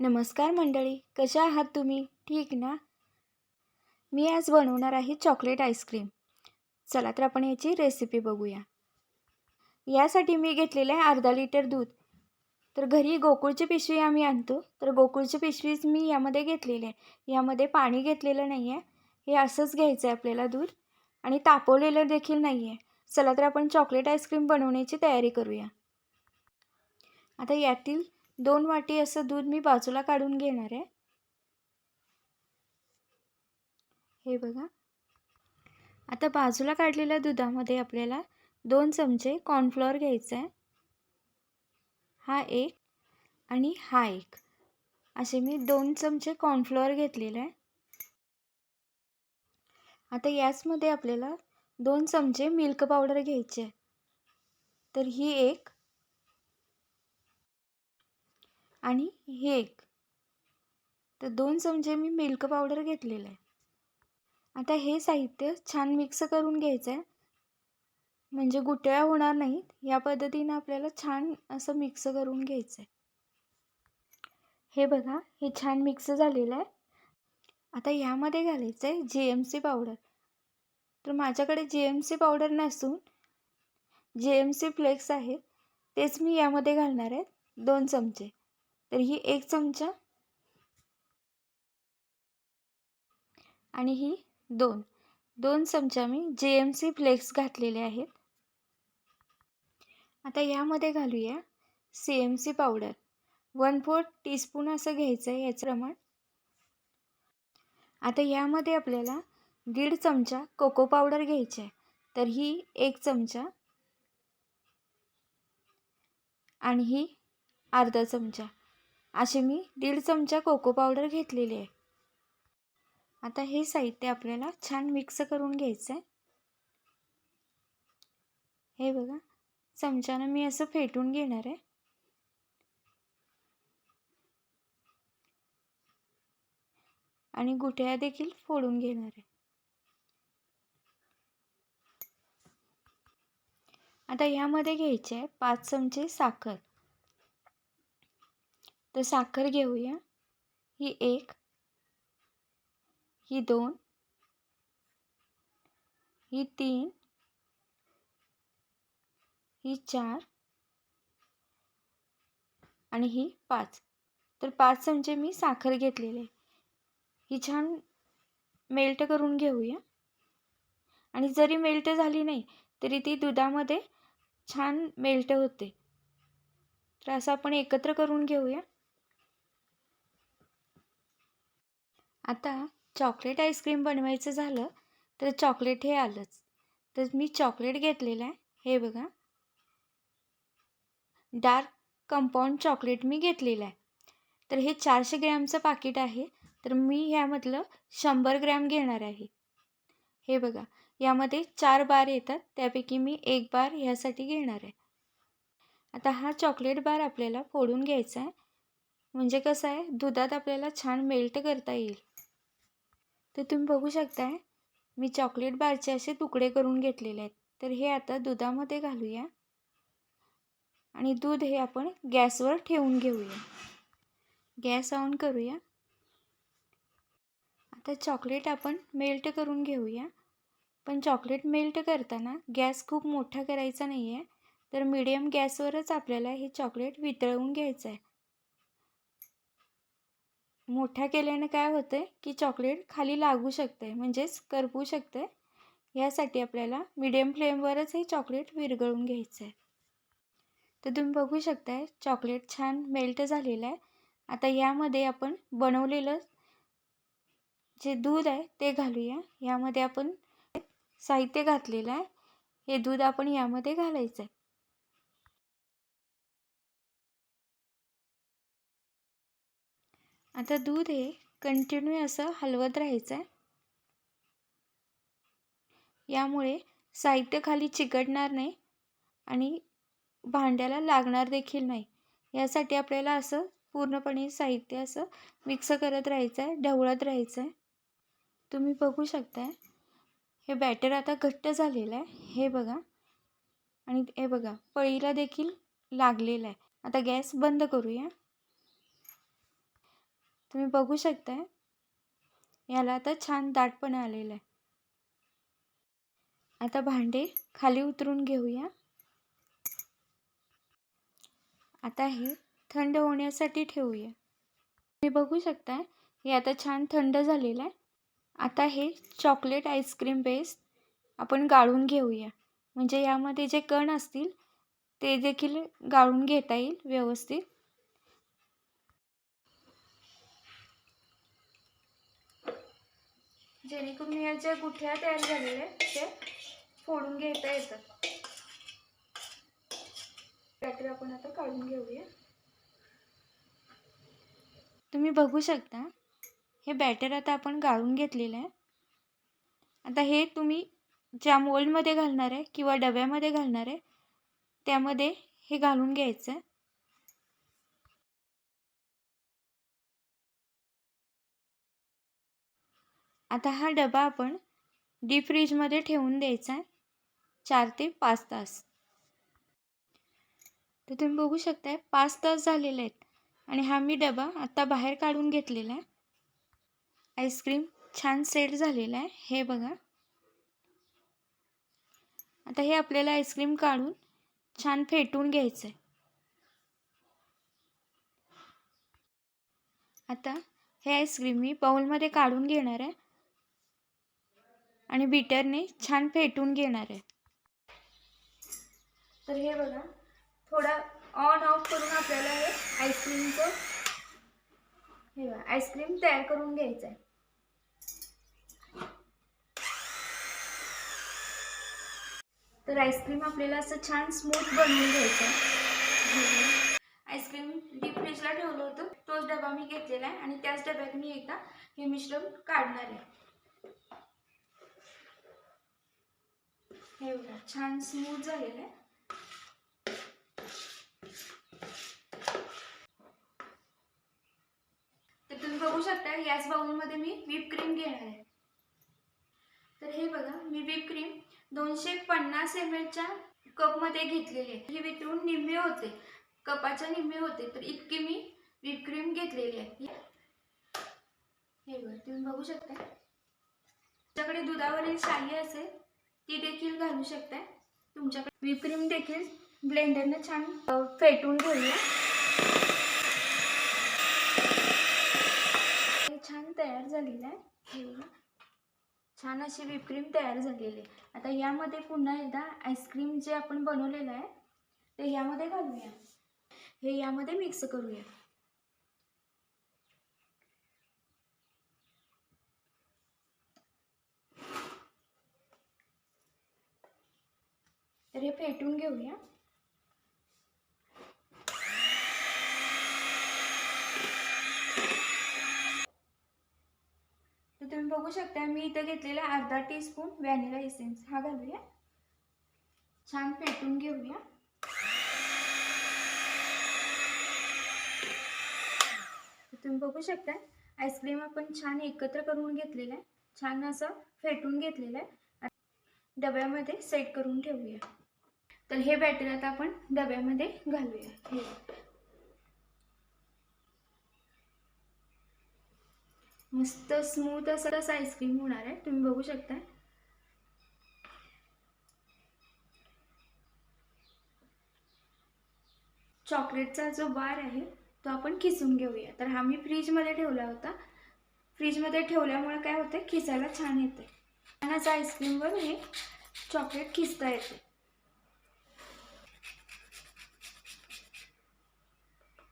नमस्कार मंडळी कशा आहात तुम्ही? ठीक ना? मी आज बनवणार आहे चॉकलेट आईस्क्रीम. चला तर आपण याची रेसिपी बघूया. यासाठी मी घेतलेलं आहे अर्धा लिटर दूध. तर घरी गोकुळची पिशवी आम्ही आणतो. तर गोकुळची पिशवीच मी यामध्ये घेतलेली आहे. यामध्ये पाणी घेतलेलं नाही आहे हे असंच घ्यायचं आहे आपल्याला दूध. आणि तापवलेलं देखील नाही आहे चला तर आपण चॉकलेट आईस्क्रीम बनवण्याची तयारी करूया. आता यातील दोन वाटी असं दूध मी बाजूला काढून घेणार आहे. हे बघा. आता बाजूला काढलेल्या दुधामध्ये आपल्याला दोन चमचे कॉर्नफ्लॉवर घ्यायचं आहे. हा एक आणि हा एक. असे मी दोन चमचे कॉर्नफ्लॉवर घेतलेलं आहे. आता याचमध्ये आपल्याला दोन चमचे मिल्क पावडर घ्यायचे आहे. तर ही एक आणि हे एक. तर दोन चमचे मी मिल्क पावडर घेतलेलं आहे. आता हे साहित्य छान मिक्स करून घ्यायचं आहे म्हणजे गुटळ्या होणार नाहीत. या पद्धतीनं आपल्याला छान असं मिक्स करून घ्यायचं आहे हे बघा हे छान मिक्स झालेलं आहे. आता यामध्ये घालायचं आहे जी एम सी पावडर तर माझ्याकडे जी एम सी पावडर नसून जी एम सी फ्लेक्स आहेत. तेच मी यामध्ये घालणार आहे. दोन चमचे. तर ही एक चमचा आणि ही दोन. दोन चमचा मी जे एम सी फ्लेक्स घातलेले आहेत. आता यामध्ये घालूया C M C powder. One fourth teaspoon असं घ्यायचं आहे याचं प्रमाण. आता यामध्ये आपल्याला दीड चमचा कोको पावडर घ्यायची आहे तर ही एक चमचा आणि ही अर्धा चमचा. असे मी दीड चमचा कोको पावडर घेतलेली आहे. आता हे साहित्य आपल्याला छान मिक्स करून घ्यायचं आहे हे बघा चमच्यानं मी असं फेटून घेणार आहे. आणि गुठळ्या देखील फोडून घेणार आहे. आता ह्यामध्ये घ्यायचे आहे पाच चमचे साखर. तर साखर घेऊया. ही एक ही दोन ही तीन ही चार आणि ही पाच. तर पाच चमचे मी साखर घेतलेले ही छान मेल्ट करून घेऊया. आणि जरी मेल्ट झाली नाही तरी ती दुधामध्ये छान मेल्ट होते. तर असं आपण एकत्र करून घेऊया. आता चॉकलेट आईस्क्रीम बनवायचं झालं तर चॉकलेट हे आलंच. तर मी चॉकलेट घेतलेलं आहे हे बघा. डार्क कंपाऊंड चॉकलेट मी घेतलेलं आहे. तर हे चारशे ग्रॅमचं पाकिट आहे तर मी ह्यामधलं शंभर ग्रॅम घेणार आहे. हे बघा यामध्ये चार बार येतात त्यापैकी मी एक बार ह्यासाठी घेणार आहे. आता हा चॉकलेट बार आपल्याला फोडून घ्यायचा आहे. म्हणजे कसं आहे दुधात आपल्याला छान मेल्ट करता येईल. तर तुम्ही बघू शकताय मी चॉकलेट बारचे असे तुकडे करून घेतलेले आहेत. तर हे आता दुधामध्ये घालूया. आणि दूध हे आपण गॅसवर ठेवून घेऊया. गॅस ऑन करूया. आता चॉकलेट आपण मेल्ट करून घेऊया. पण चॉकलेट मेल्ट करताना गॅस खूप मोठा करायचा नाही आहे तर मीडियम गॅसवरच आपल्याला हे चॉकलेट वितळवून घ्यायचं आहे मोठ्या केल्याने काय होतं आहे की चॉकलेट खाली लागू शकते म्हणजेच करपू शकते. यासाठी आपल्याला मिडियम फ्लेमवरच हे चॉकलेट विरघळून घ्यायचं आहे तर तुम्ही बघू शकताय चॉकलेट छान मेल्ट झालेलं आहे. आता यामध्ये आपण बनवलेलं जे दूध आहे ते घालूया. यामध्ये आपण साहित्य घातलेलं आहे. हे दूध आपण यामध्ये घालायचं आहे आता दूध हे कंटिन्यू असं हलवत राहायचं आहे. यामुळे साहित्य खाली चिकटणार नाही आणि भांड्याला लागणार देखील नाही. यासाठी आपल्याला असं पूर्णपणे साहित्य असं मिक्स करत राहायचं आहे ढवळत राहायचं आहे. तुम्ही बघू शकताय हे बॅटर आता घट्ट झालेलं आहे. हे बघा. आणि हे बघा पळीला देखील लागलेलं आहे. आता गॅस बंद करूया. तुम्ही बघू शकताय. याला आता छान दाटपणा आलेला आहे. आता भांडे खाली उतरून घेऊया. आता हे थंड होण्यासाठी ठेवूया. तुम्ही बघू शकताय हे आता छान थंड झालेलं आहे. आता हे चॉकलेट आईस्क्रीम बेस आपण गाळून घेऊया. म्हणजे यामध्ये जे कण असतील ते देखील गाळून घेता येईल व्यवस्थित. जेणेकरून या ज्या गुठ्या तयार झालेल्या आहेत ते फोडून घेता येतात. बॅटर आपण आता काढून घेऊया. तुम्ही बघू शकता हे बॅटर आता आपण गाळून घेतलेलं आहे. आता हे तुम्ही ज्या मोल्डमध्ये घालणार आहे किंवा डब्यामध्ये घालणार आहे त्यामध्ये हे घालून घ्यायचं आहे. आता हा डबा आपण डीप फ्रीजमध्ये ठेवून द्यायचा आहे. चार ते पाच तास. तर तुम्ही बघू शकताय पाच तास झालेले आहेत. आणि हा मी डबा आत्ता बाहेर काढून घेतलेला आहे. आईस्क्रीम छान सेट झालेला आहे. हे बघा. आता हे आपल्याला आईस्क्रीम काढून छान फेटून घ्यायचं आहे. आता हे आईस्क्रीम मी बाऊलमध्ये काढून घेणार आहे. आणि बीटरने छान फेटून घेणार आहे. तर हे बघा थोडा ऑन ऑफ करून आपल्याला हे आईस्क्रीमचं हे बघा आईस्क्रीम तयार करून घ्यायचं आहे. तर आईस्क्रीम आपल्याला असं छान स्मूथ बनवून घ्यायचं आहे. आईस्क्रीम डीप फ्रीजला ठेवलं होतं तोच डबा मी घेतलेला आहे आणि त्याच डब्यात मी एकदा हे मिश्रण काढणार आहे. हे बघा छान स्मूथ झालेलं आहे. तर तुम्ही बघू शकता याच बाउलमध्ये मी व्हीप क्रीम घेणार आहे. तर हे बघा मी व्हीप क्रीम दोनशे पन्नास एम एलच्या कपमध्ये घेतलेली आहे. ही वितरून निम्मे होते. कपाच्या निम्मे होते तर इतकी मी व्हीप क्रीम घेतलेली आहे. हे बघा तुम्ही बघू शकता. तुमच्याकडे दुधावरील शाही असेल ती देखील घालू शकताय. तुमच्याकडे विपक्रीम देखील ब्लेंडरनं छान फेटून घेऊया. हे छान तयार झालेलं आहे. हे छान अशी विपक्रीम तयार झालेली आहे. आता यामध्ये पुन्हा एकदा आईस्क्रीम जे आपण बनवलेलं आहे ते यामध्ये घालूया. हे यामध्ये मिक्स करूया. तर हे फेटून घेऊया. तर तुम्ही बघू शकता मी इथं घेतलेला अर्धा टीस्पून व्हॅनिला एसेन्स हा घालूया. छान फेटून घेऊया. तुम्ही बघू शकता आईस्क्रीम आपण छान एकत्र करून घेतलेलं आहे. छान असं फेटून घेतलेलं आहे. डब्यामध्ये सेट करून ठेवूया. तर हे बॅटर आता आपण डब्यामध्ये घालूया. हे मस्त स्मूथ असं तसं आईस्क्रीम होणार आहे. तुम्ही बघू शकता. चॉकलेटचा जो बार आहे तो आपण खिसून घेऊया. तर हा मी फ्रीजमध्ये ठेवला होता. फ्रीजमध्ये ठेवल्यामुळे काय होतं खिसायला छान येते छान असं आईस्क्रीमवर हे चॉकलेट खिसता येते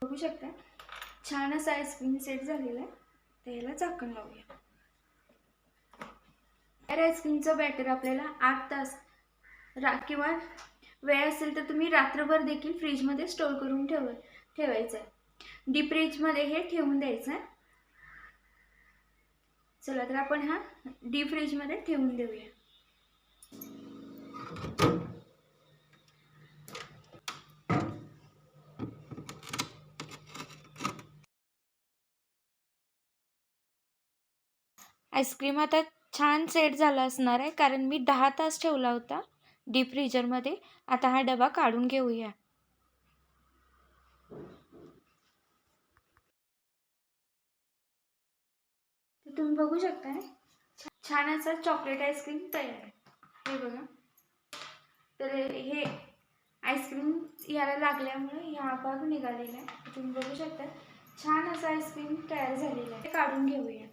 बघू शकता. छान असा आईस्क्रीम सेट झालेला आहे. त्याला झाकण लावूया. तर आईस्क्रीमचं बॅटर आपल्याला आठ तास रा किंवा वेळ असेल तर तुम्ही रात्रभर देखील फ्रीजमध्ये स्टोअर करून ठेव ठेवायचं आहे. डीप फ्रीजमध्ये हे ठेवून द्यायचं आहे. चला तर आपण हा डीप फ्रीजमध्ये ठेवून देऊया. आईस्क्रीम आता छान सेट झाला असणार आहे कारण मी दहा तास ठेवला होता डीप फ्रीजरमध्ये. आता हा डबा काढून घेऊया. तुम्ही बघू शकता छान असा चॉकलेट आईस्क्रीम तयार आहे. हे बघा. तर हे आईस्क्रीम याला लागल्यामुळे हा भाग निघालेला आहे. तुम्ही बघू शकता छान असा आईस्क्रीम तयार झालेला आहे. ते काढून घेऊया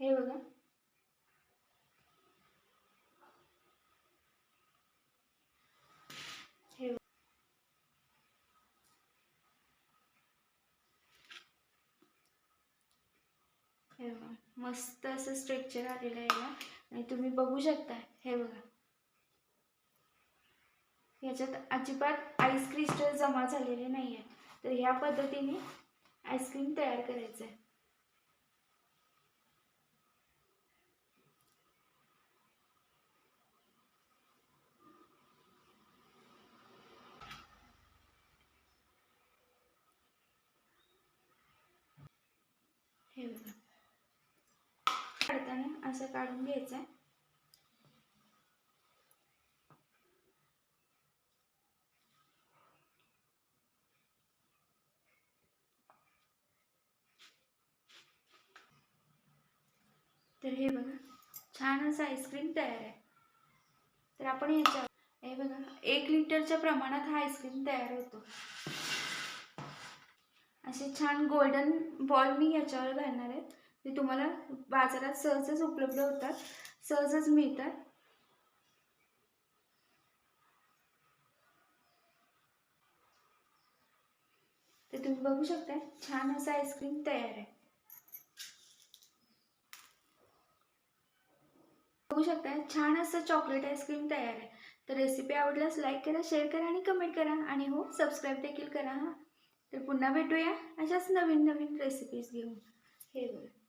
हे बघा हे बघा. हे बघा मस्त असं स्ट्रेक्चर आलेलं आहे ना. आणि तुम्ही बघू शकता हे बघा. याच्यात अजिबात आईस क्रिस्टल जमा झालेले नाही आहे तर ह्या पद्धतीने आईस्क्रीम तयार करायचं आहे हे बघा काढताना असं काढून घ्यायचं आहे तर हे बघा छान असं आईस्क्रीम तयार आहे. तर आपण ह्याच्या हे बघा एक लिटरच्या प्रमाणात हा आईस्क्रीम तयार होतो. असे छान गोल्डन बॉल मी ह्याच्यावर घालणार आहे. ते तुम्हाला बाजारात सहजच उपलब्ध होतात. सहजच मिळतात. तर तुम्ही बघू शकता छान असं आईस्क्रीम तयार आहे. बघू शकता छान असं चॉकलेट आईस्क्रीम तयार आहे. तर रेसिपी आवडल्यास लाईक करा शेअर करा आणि कमेंट करा. आणि हो सबस्क्राईब देखील करा हां. तर पुन्हा भेटूया अशाच नवीन नवीन रेसिपीज घेऊन. हे बघा.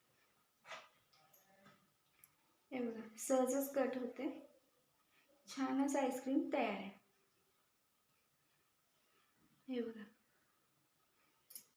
हे बघा सहजच कट होते. छानच आईस्क्रीम तयार आहे. हे बघा.